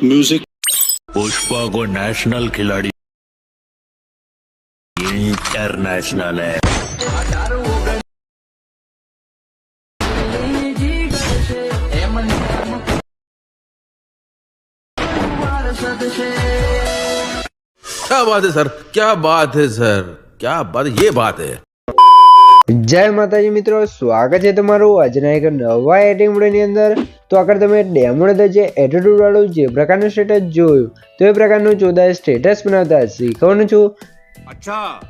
Music Pushpa को national खिलाड़ी। International है। क्या बात है सर? क्या बात है सर? क्या बात ये बात है। જય માતાજી મિત્રો, સ્વાગત છે તમારું આજના એક નવા એટીમડની અંદર. તો આગળ તમે ડેમોડ જે એટીટ્યુડવાળું જે પ્રકારનું સ્ટેટસ જોયું, તો એ પ્રકારનું ચોદા સ્ટેટસ બનાવતા શીખવાનું છું. અચ્છા.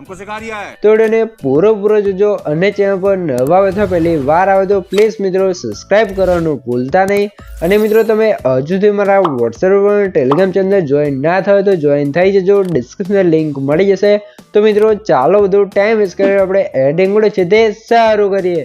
हमको सिखा रिया है તો વિડીયોને પૂરો પૂરો જોજો અને ચેનલ પર નવા અથવા પહેલી વાર આવે તો પ્લીઝ મિત્રો સબસ્ક્રાઇબ કરવાનું ભૂલતા નહીં અને મિત્રો તમે હજુ સુધી મારા વોટ્સએપ પર ટેલિગ્રામ ચેનલ જોઈન ના થયો તો જોઈન થઈ જજો ડિસ્ક્રિપ્શન લિંક મળી જશે તો મિત્રો ચાલો બધું ટાઈમ વેસ્ટ કરીને આપણે એડિંગ વિડીયો છે તે સારું કરીએ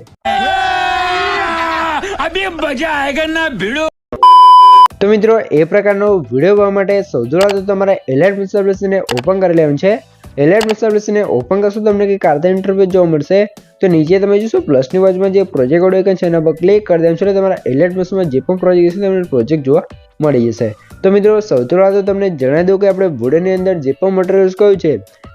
તો મિત્રો એ પ્રકારનો વિડીયો જોવા માટે સૌથી પહેલા તો તમારે એલર્ટ મિસ્ટરને ઓપન કરી લેવાનું છે એલર્ટ મિસ્ટરને ઓપન કરશો તમને કંઈક કાર્તા ઇન્ટરફેસ જોવા મળશે. તો નીચે તમે જોશો પ્લસની બાજુમાં જે પ્રોજેક્ટ ઓડિયો છે એના પર ક્લિક કરી દેમ એટલે તમારા એલર્ટ મિસ્ટરમાં જે પણ પ્રોજેક્ટ છે તમને પ્રોજેક્ટ જોવા મળી જશે. તો મિત્રો સૌથી પહેલા તો તમને જણાવી દઉં કે આપણે વિડીયોની અંદર જે પણ મટીરિયલ્સ કહ્યું છે,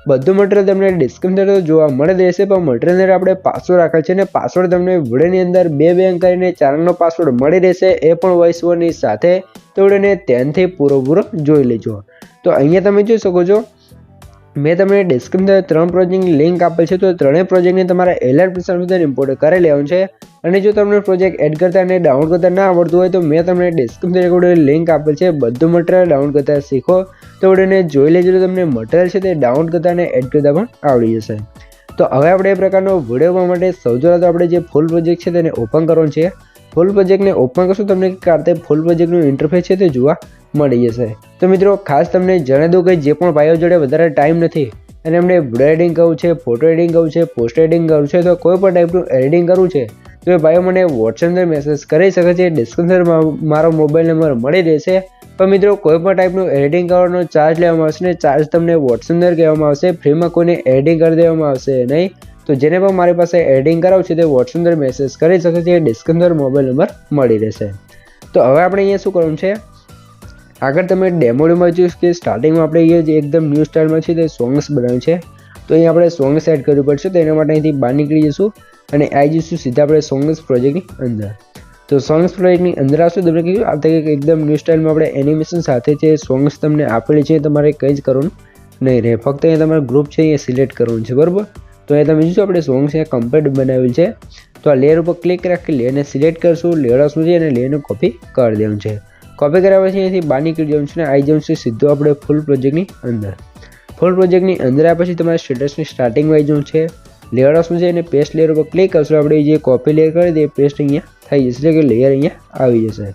બધું મટીરિયલ તમને ડિસ્ક્રિપ્શન જોવા મળે રહેશે, પણ મટીરિયલ અંદર આપણે પાસવર્ડ રાખેલ છે અને પાસવર્ડ તમને વિડીયોની અંદર બે બેંક કરીને ચારનો પાસવર્ડ મળી રહેશે, એ પણ વોઇસ ઓવરની સાથે. તો વિડીયોને ધ્યાનથી પૂરો પૂરો જોઈ લેજો. તો અહીંયા તમે જોઈ શકો છો મેં તમને ડિસ્ક્રિપ્શન ત્રણ પ્રોજેક્ટની લિંક આપેલ છે, તો ત્રણેય પ્રોજેક્ટને તમારે એલઆર સુધી ઇમ્પોર્ટ કરી લેવાનું છે. અને જો તમને પ્રોજેક્ટ એડ કરતા અને ડાઉનલોડ કરતા ના આવડતું હોય, તો મેં તમને ડિસ્ક્રિપ્શન લિંક આપેલ છે. બધું મટીરિયલ ડાઉનલોડ કરતા શીખો. તો વિડીયોને જોઈ લેજો તો તમને મટીરિયલ છે તે ડાઉનલોડ કરતા અને એડ કરતા પણ આવડી જશે. તો હવે આપણે એ પ્રકારનો વીડિયો જોવા માટે સૌથી પહેલાં તો આપણે જે ફૂલ પ્રોજેક્ટ છે તેને ઓપન કરવાનું છે. ફૂલ પ્રોજેક્ટને ઓપન કરશો, તમને કારતે ફૂલ પ્રોજેક્ટનું ઇન્ટરફેસ છે તે જોવા. મળી જશે. તો મિત્રો, ખાસ તમને જણાવી દઉં કે જે પણ ભાઈઓ જોડે વધારે ટાઈમ નથી, અને એમને વીડિયો એડિટિંગ કરવું છે ફોટો એડિટિંગ કરવું છે પોસ્ટ એડિટિંગ કરવું છે, તો કોઈ પણ ટાઈપનું એડિટિંગ કરવું છે, તો એ ભાઈઓ મને વોટ્સએપ અંદર મેસેજ કરી શકે છે ડિસ્ક્રિપ્શનમાં મારો મોબાઈલ નંબર મળી રહેશે. પણ મિત્રો, કોઈ પણ ટાઈપનું એડિટિંગ કરવાનો ચાર્જ લેવામાં આવશે ને ચાર્જ તમને વોટ્સએપ અંદર કહેવામાં આવશે ફ્રીમાં કોઈને એડિટિંગ કરી દેવામાં આવશે નહીં. તો જેને પણ મારી પાસે એડિટિંગ કરાવું છે, તે વોટ્સએપ અંદર મેસેજ કરી શકે છે ડિસ્ક્રિપ્શન મોબાઈલ નંબર મળી રહેશે. તો હવે આપણે અહીંયા શું કરવાનું છે? આગળ તમે ડેમોડમાં જોઈશ કે સ્ટાર્ટિંગમાં આપણે એ જે એકદમ ન્યૂ સ્ટાઇલમાં છે તે સોંગ્સ બનાવ્યું છે. તો અહીંયા આપણે સોંગ્સ એડ કરવું પડશે, તો એના માટે અહીંથી બહાર નીકળી જઈશું અને આવી જઈશું સીધા આપણે સોંગ્સ પ્રોજેક્ટની અંદર. તો સોંગ્સ પ્રોજેક્ટની અંદર આવશું તમને કીધું આ કંઈક એકદમ ન્યૂ સ્ટાઇલમાં આપણે એનિમેશન સાથે જે સોંગ્સ તમને આપેલી છે તમારે કંઈ જ કરવાનું નહીં રહે. ફક્ત અહીંયા તમારું ગ્રુપ છે એ સિલેક્ટ કરવાનું છે, બરાબર? તો અહીંયા તમે જોશો આપણે સોંગ્સ અહીંયા કમ્પ્લીટ બનાવેલ છે. તો આ લેયર ઉપર ક્લિક રાખી લેયરને સિલેક્ટ કરશું લેયર શું છે અને લેયરને કોપી કરી દેવું છે. કોપી કર્યા પછી અહીંથી બહાર નીકળી જવાનું છે ને આવી જવાનું છે સીધું આપણે ફૂલ પ્રોજેક્ટની અંદર. ફૂલ પ્રોજેક્ટની અંદર આવ્યા પછી તમારે સ્ટેટસની સ્ટાર્ટિંગમાં આવી જવું છે. લેયર શું છે અને પેસ્ટ લેયર ઉપર ક્લિક કરશો, આપણે જે કોપી લેયર કરી દઈએ પેસ્ટ અહીંયા થઈ જશે કે લેયર અહીંયા આવી જશે.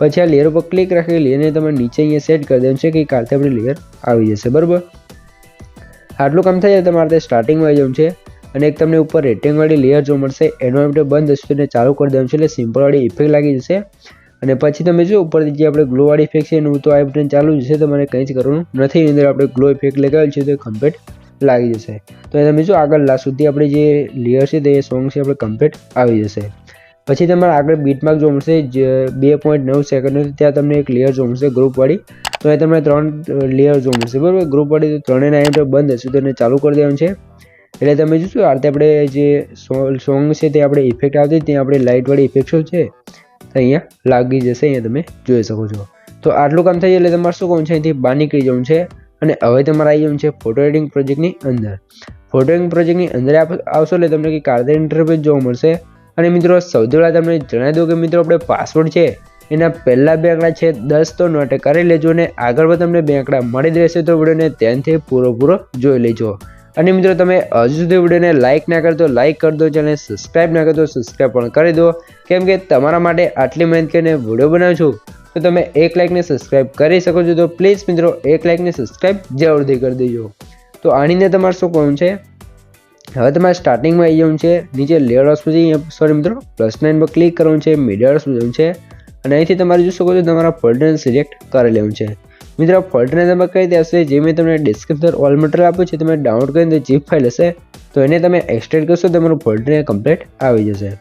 પછી આ લેયર ઉપર ક્લિક રાખી લેયરને તમારે નીચે અહીંયા સેટ કરી દેવાનું છે કે કાલથી આપણે લેયર આવી જશે, બરાબર? આટલું કામ થઈ જાય તમારે તે સ્ટાર્ટિંગમાં આવી જવું છે અને એક તમને ઉપર રેટિંગવાળી લેયર જોવા મળશે. એનો બંધ હશે ચાલુ કરી દેવાનું છે, એટલે સિમ્પલવાળી ઇફેક્ટ લાગી જશે. અને પછી તમે જો ઉપરથી જે આપણે ગ્લોવાળી ઇફેક્ટ છે એનું તો આ બટન ચાલુ છે તમારે કંઈ જ કરવાનું નથી. એની અંદર આપણે ગ્લો ઇફેક્ટ લગાવેલ છે, તો કમ્પ્લીટ લાગી જશે. તો તમે જો આગળ લાસ્ટ સુધી આપણે જે લેયર છે, તે સોંગ છે, આપણે કમ્પ્લીટ આવી જશે. પછી તમારે આગળ બીટમાર્ક જોવા મળશે, જે બે પોઈન્ટ નવ સેકન્ડ ત્યાં તમને એક લેયર જોવા મળશે ગ્રુપવાળી તો એ તમને ત્રણ લેયર જોવા મળશે, બરાબર? ગ્રુપવાળી તો ત્રણેયના એમ બંધ હશે, તો એને ચાલુ કરી દેવાનું છે. એટલે તમે જોશો, આ રીતે આપણે જે સોંગ છે, તે આપણે ઇફેક્ટ આવતી ત્યાં આપણે લાઇટવાળી ઇફેક્ટો છે? અહીંયા લાગી જશે, અહીંયા તમે જોઈ શકો છો. તો આટલું કામ થઈ એટલે તમારે શું કહું છે? અહીંથી બહાર નીકળી જવું છે અને હવે તમારે આવી જવું છે ફોટો એડિટિંગ પ્રોજેક્ટની અંદર. ફોટો એડિટિંગ પ્રોજેક્ટની અંદર આવશો એટલે તમને કંઈક કાર્ય ઇન્ટરવ્યુ જોવા મળશે. અને મિત્રો, સૌથી પહેલાં તમને જણાવી દઉં કે મિત્રો, આપણે પાસવર્ડ છે, એના પહેલાં બે આંકડા છે, દસ તો નોટ કરી લેજો અને આગળ પણ તમને બે આંકડા મળી જ રહેશે. તો વિડીયોને ધ્યાનથી પૂરો પૂરો જોઈ લેજો. અને મિત્રો તમે હજુ સુધી વિડીયોને લાઇક ના કરતો લાઇક કરી દો ચેનલ સબસ્ક્રાઈબ ના કરતો સબસ્ક્રાઈબ પણ કરી દો. કેમ કે તમારા માટે આટલી મહેનત કરીને વીડિયો બનાવું છું, તો તમે એક લાઇકને સબસ્ક્રાઇબ કરી શકો છો. તો પ્લીઝ મિત્રો, એક લાઇકને સબસ્ક્રાઇબ જરૂરથી કરી દેજો. તો આણીને તમારે શું કહું છે? હવે તમારે સ્ટાર્ટિંગમાં આવી જવું છે, નીચે લેયર હાઉસ પછી સોરી મિત્રો પ્લસ નાઇન પર ક્લિક કરવાનું છે મીડિયા હાઉસ જવું છે. અને અહીંથી તમારે જોઈ શકો છો, તમારા ફોલ્ડરને સિલેક્ટ કરી લેવું છે. મિત્રો ફોલ્ટરને તમે રીતે હશે જે મેં તમને ડિસ્ક્રિપ્શન ઓલ મટીરિયલ આપ્યું છે, તમે ડાઉનલોડ કરીને જીપ ફાઇલ હશે, તો એને તમે એક્સટેન્ડ કરશો, તમારું ફોલ્ટરને કમ્પ્લીટ આવી જશે.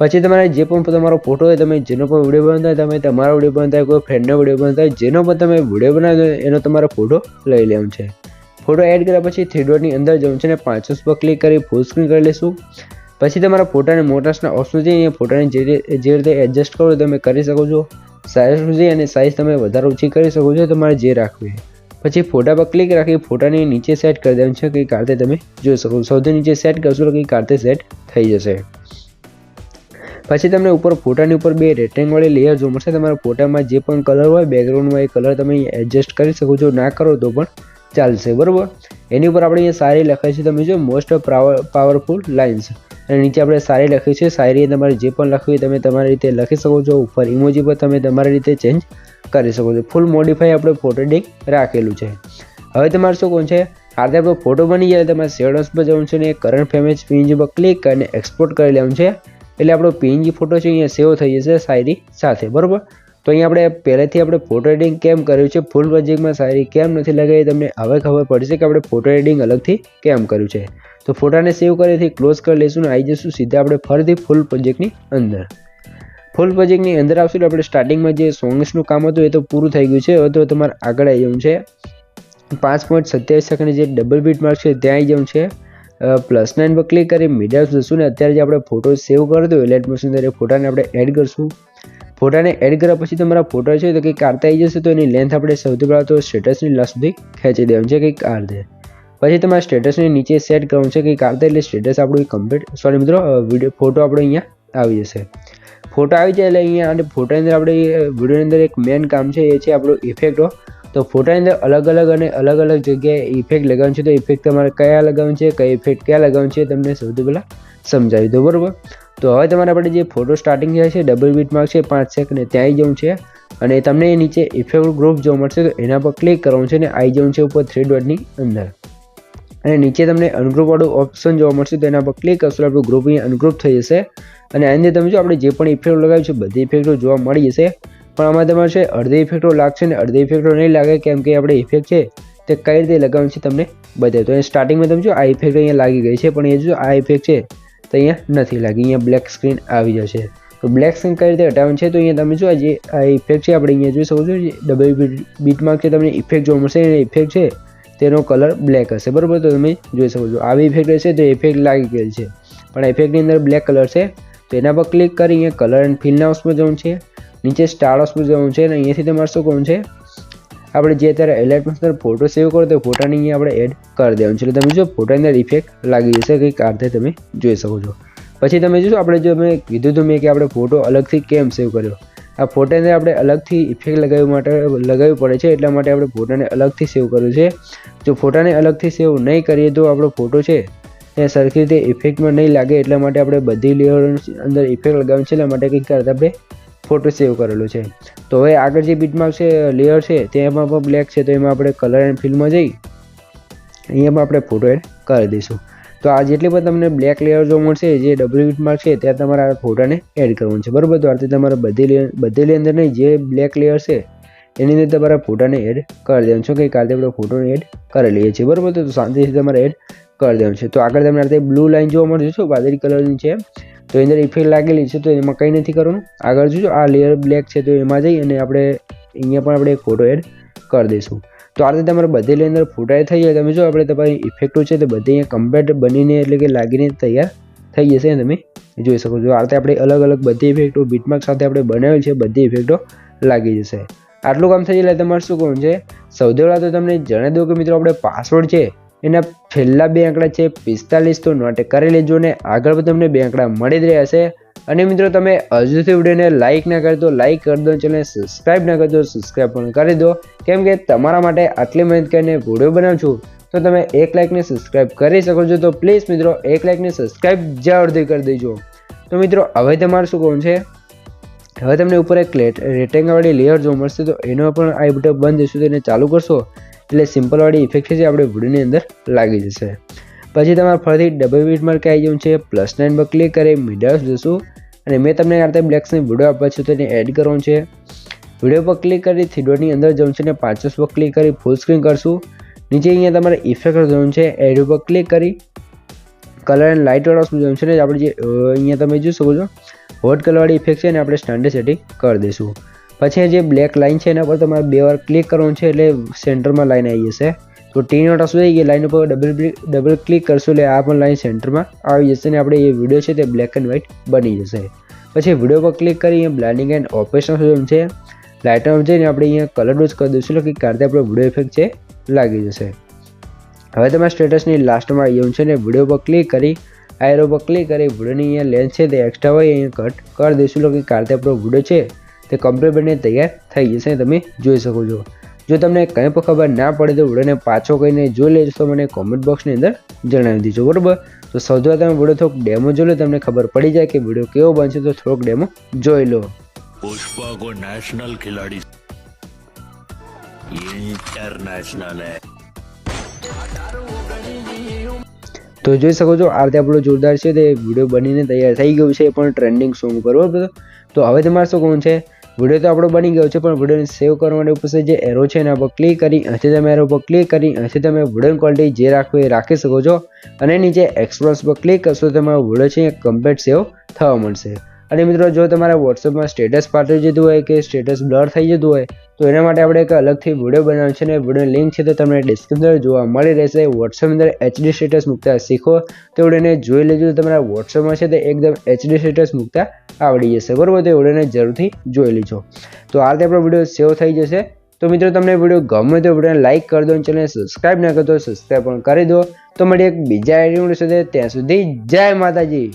પછી તમારે જે પણ તમારો ફોટો હોય, તમે જેનો પણ વીડિયો બનાવતા હોય, તમે તમારો વીડિયો બનાવતા હોય, કોઈ ફ્રેન્ડનો વીડિયો બનાવતા હોય, જેનો પણ તમે વીડિયો બનાવ્યો એનો તમારો ફોટો લઈ લેવાનો છે. ફોટો એડ કર્યા પછી થ્રી ડોટની અંદર જવું છે અને પાંચસો પર ક્લિક કરી ફૂલ સ્ક્રીન કરી લઈશું પછી તમારા ફોટાને મોટાસના ઓપ્શન છે, એ ફોટાને જે જે રીતે એડજસ્ટ કરો તમે કરી શકો છો. સાઇઝ સુધી અને સાઇઝ તમે વધારે ઓછી કરી શકો છો, તમારે જે રાખવી. પછી ફોટા પર ક્લિક રાખી ફોટાની નીચે સેટ કરી દેવાનું છે, કઈ કાર્તે તમે જોઈ શકો સૌથી નીચે સેટ કરશો તો કઈ કાર્તે સેટ થઈ જશે. પછી તમને ઉપર ફોટાની ઉપર બે રેક્ટેંગવાળી લેયર જોવા મળશે. તમારા ફોટામાં જે પણ કલર હોય બેકગ્રાઉન્ડમાં એ કલર તમે એડજસ્ટ કરી શકો છો. ના કરો તો પણ ચાલશે, બરાબર? એની ઉપર આપણે અહીંયા સારી લખાય છે, તમે જો મોસ્ટ પાવરફુલ લાઇન્સ અને નીચે આપણે સારી લખી છે સારી તમારે જે પણ લખવી તમે તમારી રીતે લખી શકો છો, ઉપર ઇમોજી પર તમે તમારી રીતે ચેન્જ કરી શકો છો. ફૂલ મોડિફાઈ આપણે ફોટો એડિંગ રાખેલું છે. હવે તમારે શું કોણ છે, આ રીતે આપણો ફોટો બની જાય, તમારે શેડોસ પર જવું છે ને કરંટ ફેમેજ પીએનજી પર ક્લિક કરીને એક્સપોર્ટ કરી લેવું છે. એટલે આપણો પીએનજી ફોટો છે, અહીંયા સેવ થઈ જશે શાયરી સાથે, બરાબર? તો અહીં આપણે પહેલેથી આપણે ફોટો એડિટિંગ કેમ કર્યું છે? ફૂલ પ્રોજેક્ટમાં સારી કેમ નથી લગાવી તમને હવે ખબર પડશે કે આપણે ફોટો એડિટિંગ અલગથી કેમ કર્યું છે. તો ફોટાને સેવ કરીથી ક્લોઝ કરી લઈશું ને આવી જઈશું સીધા આપણે ફરીથી ફૂલ પ્રોજેક્ટની અંદર. ફૂલ પ્રોજેક્ટની અંદર આવશું આપણે સ્ટાર્ટિંગમાં જે સોંગ્સનું કામ હતું એ તો પૂરું થઈ ગયું છે. હવે તો તમારે આગળ આવી જવું છે. પાંચ પોઈન્ટ સત્યાવીસ સેકન્ડ જે ડબલ બીટ માર્ક છે ત્યાં આવી જવું છે. પ્લસ નાઇન પર ક્લિક કરી મીડિયા જશું ને અત્યારે જે આપણે ફોટો સેવ કરી દો એટલે મશીન અંદર એ ફોટાને આપણે એડ કરશું. ફોટાને એડ કર્યા પછી તમારા ફોટો છે તો કંઈક કાઢતા આવી જશે તો એની લેન્થ આપણે સૌથી પહેલાં તો સ્ટેટસની લાસ્ટ સુધી ખેંચી દેવાનું છે, કંઈક આ રીતે પછી તમારે સ્ટેટસની નીચે સેટ કરવાનું છે, કંઈક કાઢતા એટલે સ્ટેટસ આપણું કમ્પ્લીટ સોરી મિત્રો વીડિયો ફોટો આપણો અહીંયા આવી જશે. ફોટો આવી જાય એટલે અહીંયા અને ફોટાની અંદર આપણે વિડીયોની અંદર એક મેન કામ છે, એ છે આપણો ઇફેક્ટો તો ફોટાની અંદર અલગ અલગ અને અલગ અલગ જગ્યાએ ઇફેક્ટ લગાવવાનું છે, તો ઇફેક્ટ તમારે કયા લગાવવાનું છે, કઈ ઇફેક્ટ ક્યાં લગાવવાનું છે તમને સૌથી પહેલાં સમજાવી દો બરાબર? તો હવે તમારે આપણે જે ફોટો સ્ટાર્ટિંગ થાય છે ડબલ બીટ માર્ક છે, પાંચ સેકન્ડ ત્યાં આવી જવું છે. અને તમને નીચે ઇફેક્ટ ગ્રુપ જોવા મળશે, તો એના પર ક્લિક કરવાનું છે અને આવી જવું છે ઉપર થ્રી ડોટની અંદર. અને નીચે તમને અનગ્રુપવાળું ઓપ્શન જોવા મળશે, તો એના પર ક્લિક કરશો આપણું ગ્રુપ અહીંયા અનગ્રુપ થઈ જશે. અને આની તમે જો આપણે જે પણ ઇફેક્ટો લગાવ્યું છે, બધી ઇફેક્ટો જોવા મળી જશે. પણ આમાં તમારે છે, અડધી ઇફેક્ટો લાગશે ને અડધી ઇફેક્ટો નહીં લાગે, કેમ કે આપણે ઇફેક્ટ છે, તે કઈ રીતે લગાવવાનું છે, તમને બધે તો એ સ્ટાર્ટિંગમાં તમે જો આ ઇફેક્ટ અહીંયા લાગી ગઈ છે, પણ એ જો આ ઇફેક્ટ છે તો અહીંયા નથી. લાગી અહીંયા બ્લેક સ્ક્રીન આવી જશે. તો બ્લેક સ્ક્રીન કઈ રીતે હટાવવાનું છે? તો અહીંયા તમે જો જે આ ઇફેક્ટ છે, આપણે અહીંયા જોઈ શકો છો ડબલ બીટમાં છે, તમને ઇફેક્ટ જોવા મળશે. અને ઇફેક્ટ છે, તેનો કલર બ્લેક હશે. બરાબર? તો તમે જોઈ શકો છો. આવી ઇફેક્ટ રહેશે, તો ઇફેક્ટ લાગી ગયેલ છે. પણ ઇફેક્ટની અંદર બ્લેક કલર છે. તો એના પર ક્લિક કરી, અહીંયા કલર એન્ડ ફિલના હાઉસમાં જવું છે. નીચે સ્ટાર હાઉસમાં જવું છે. અને અહીંયાથી તમારે શું કરવું છે? આપણે જે અત્યારે એલર્ટમાં અંદર ફોટો સેવ કરો, તો ફોટાની અહીંયા આપણે એડ કરી દેવાનું છે. એટલે તમે જો ફોટાની અંદર ઇફેક્ટ લાગી જશે, કંઈક આ રીતે તમે જોઈ શકો છો. પછી તમે જોશો, આપણે જો મેં કીધું હતું મેં કે આપણે ફોટો અલગથી કેમ સેવ કર્યો? આ ફોટાને આપણે અલગથી ઇફેક્ટ લગાવવા માટે લગાવવી પડે છે, એટલા માટે આપણે ફોટાને અલગથી સેવ કર્યું છે. જો ફોટાને અલગથી સેવ નહીં કરીએ તો આપણો ફોટો છે, એ સરખી રીતે ઇફેક્ટમાં નહીં લાગે, એટલા માટે આપણે બધી લેયર અંદર ઇફેક્ટ લગાવવાની છે, એટલા માટે કંઈક કરતા આપણે ફોટો સેવ કરેલો છે. તો હવે આગળ જે બીટમાં છે લેયર છે તેમાં પણ બ્લેક છે, તો એમાં આપણે કલર એન્ડ ફિલ્મમાં જઈ અહીંયા પણ આપણે ફોટો એડ કરી દઈશું. તો આ જેટલી પણ તમને બ્લેક લેયર જો મળશે, જે ડબલ્યુ બીટમાં છે, ત્યાં તમારે આ ફોટાને એડ કરવાનું છે. બરાબર? તો આ તમારે બધી લેયર બધી અંદર નહીં જે બ્લેક લેયર છે, એની અંદર તમારા ફોટાને એડ કરી દેવાનું છે. કે કાલે આપણે ફોટોને એડ કરી લઈએ છીએ. બરાબર? તો શાંતિથી તમારે એડ કરી દેવાનું છે. તો આગળ તમને આ બ્લુ લાઇન જોવા મળશે. શું? વાદળી કલરની છે. તો અંદર ઇફેક્ટ લાગેલી છે, તો એમાં કંઈ નથી કરવાનું. આગળ જોજો, આ લેયર બ્લેક છે, તો એમાં જઈ અને આપણે અહીંયા પણ આપણે એક ફોટો એડ કરી દઈશું. તો આ રીતે તમારે બધી અંદર ફોટા થઈ જાય. તમે જો, આપણે તમારી ઇફેક્ટો છે, તે બધી અહીંયા કમ્પ્લીટ બનીને એટલે કે લાગીને તૈયાર થઈ જશે તમે. જોઈ શકો છો. આ રીતે આપણે અલગ અલગ બધી ઇફેક્ટો બીટમાર્ક સાથે આપણે બનાવેલ છે, બધી ઇફેક્ટો લાગી જશે. આટલું કામ થઈ જાય તમારે શું કહું છે? સૌથી પહેલાં તો તમને જણાવી દઉં કે મિત્રો, આપણે પાસવર્ડ છે એના છેલ્લા બે આંકડા છે, પિસ્તાલીસ તો નોટ કરી લેજો ને, આગળ પણ તમને બે આંકડા મળી જ રહ્યા છે. અને મિત્રો, તમે હજુ સુધી વિડીયોને લાઇક ના કરી દો લાઇક કરી દો ચેનલ સબસ્ક્રાઇબ ના કરી દો સબસ્ક્રાઇબ પણ કરી દો. કેમ કે તમારા માટે આટલી મહેનત કરીને વીડિયો બનાવું છું, તો તમે એક લાઇકને સબસ્ક્રાઇબ કરી શકો છો. તો પ્લીઝ મિત્રો, એક લાઇકને સબસ્ક્રાઇબ જરૂરથી કરી દેજો. તો મિત્રો, હવે તમારે શું કહું છે? હવે તમને ઉપર એક રેટેંગાવાળી લેયર જોવા મળશે, તો એનો પણ આ બટન બંધ જશે તો એને ચાલુ કરશો. એટલે સિમ્પલવાળી ઇફેક્ટ છે આપણે વિડીયોની અંદર લાગી જશે. પછી તમારે ફરીથી ડબલ બીટ માર્ક આવી જવું છે પ્લસ નાઇન પર ક્લિક કરી મીડર્સ જશું. અને મેં તમને આ રીતે બ્લેક્સને વીડિયો આપ્યો છે તો એને એડ કરવાનું છે. વીડિયો પર ક્લિક કરી થ્રીડોટની અંદર જવું છે અને પાંચસ પર ક્લિક કરી ફૂલ સ્ક્રીન કરશું. નીચે અહીંયા તમારે ઇફેક્ટ જવું છે એડ ઉપર ક્લિક કરી કલર એન્ડ લાઇટ વાળા જવું છે ને આપણે જે અહીંયા તમે જોઈ શકો છો. હોટ કલરવાળી ઇફેક્ટ છે ને આપણે સ્ટાન્ડર્ડ સેટિંગ કરી દઈશું. પછી જે બ્લેક લાઇન છે એના પર તમારે બે વાર ક્લિક કરવાનું છે એટલે સેન્ટરમાં લાઈન આવી જશે. તો ટી નોટ શું થઈ ગઈ? લાઈન ઉપર ડબલ ડબલ ક્લિક કરશું એટલે આ પણ લાઈન સેન્ટરમાં આવી જશે ને આપણે એ વીડિયો છે તે બ્લેક એન્ડ વ્હાઇટ બની જશે. પછી વીડિયો પર ક્લિક કરી બ્લાઇન્ડિંગ એન્ડ ઓપરેશન છે. લાઇટમાં જઈને આપણે અહીંયા કલર ડોઝ કરી દઈશું, એટલે કે કારતે આપણો વીડિયો ઇફેક્ટ છે લાગી જશે. હવે તમારા સ્ટેટસની લાસ્ટમાં આવી જવું છે ને વીડિયો પર ક્લિક કરી આયરો પર ક્લિક કરી વિડીયોની અહીંયા લેન્થ છે તે એક્સ્ટ્રા હોય અહીંયા કટ કરી દઈશું, એટલે કે કારતે આપણો વીડિયો છે તે કમ્પ્લીટ બનીને તૈયાર થઈ જશે તમે જોઈ શકો છો. જો તમને કંઈ પણ ખબર ના પડે તો વિડીયોને પાછો કહીને જોઈ લેજો. તો મને કોમેન્ટ બોક્સની અંદર જણાવી દેજો બરાબર? તો સૌથી તમે વીડિયો થોડોક ડેમો જોઈ લો તમને ખબર પડી જાય કે વીડિયો કેવો બનશે તો થોડોક ડેમો જોઈ લો. પુષ્પા નેશનલ ખેલાડી. ઇન્ટરનેશનલ તો જોઈ શકો છો આ રીતે આપણો જોરદાર છે તે વીડિયો બનીને તૈયાર થઈ ગયું છે પણ ટ્રેન્ડિંગ સોંગ પર બરાબર? તો હવે તમારે શું કહું છે? વીડિયો તો આપણો બની ગયો છે, પણ વિડીયોને સેવ કરવા માટે ઉપર જે એરો છે એના પર ક્લિક કરી, અહીંથી તમે એરો પર ક્લિક કરી, અહીંથી તમે વિડીયોની ક્વોલિટી જે રાખવું એ રાખી શકો છો. અને નીચે એક્સપ્લોસ પર ક્લિક કરશો તમારો વીડિયો છે એ કમ્પ્લીટ સેવ થવા મળશે અને મિત્રો, જો તમારા વોટ્સઅપમાં સ્ટેટસ પાઠવી જતું હોય કે સ્ટેટસ બ્લર થઈ જતું હોય, તો એના માટે આપણે એક અલગથી વીડિયો બનાવ્યો છે અને વીડિયો લિંક છે તો તમને ડિસ્ક્રિપ્શન જોવા મળી રહેશે. વોટ્સઅપ અંદર એચડી સ્ટેટસ મૂકતા શીખો. તો વિડીયોને જોઈ લેજો તમારા વોટ્સઅપમાં છે તે એકદમ એચડી સ્ટેટસ મૂકતા આવડી જશે. બરાબર, તો વિડીયોને જરૂરથી જોઈ લેજો. તો આ રીતે આપણો વીડિયો સેવ થઈ જશે. તો મિત્રો, તમને વીડિયો ગમે તો વિડીયોને લાઇક કરી દો અને ચેનલને સબસ્ક્રાઇબ ના કરતો સબસ્ક્રાઇબ પણ કરી દો. તો મળી એક બીજા આઈડી સાથે. ત્યાં સુધી જય માતાજી.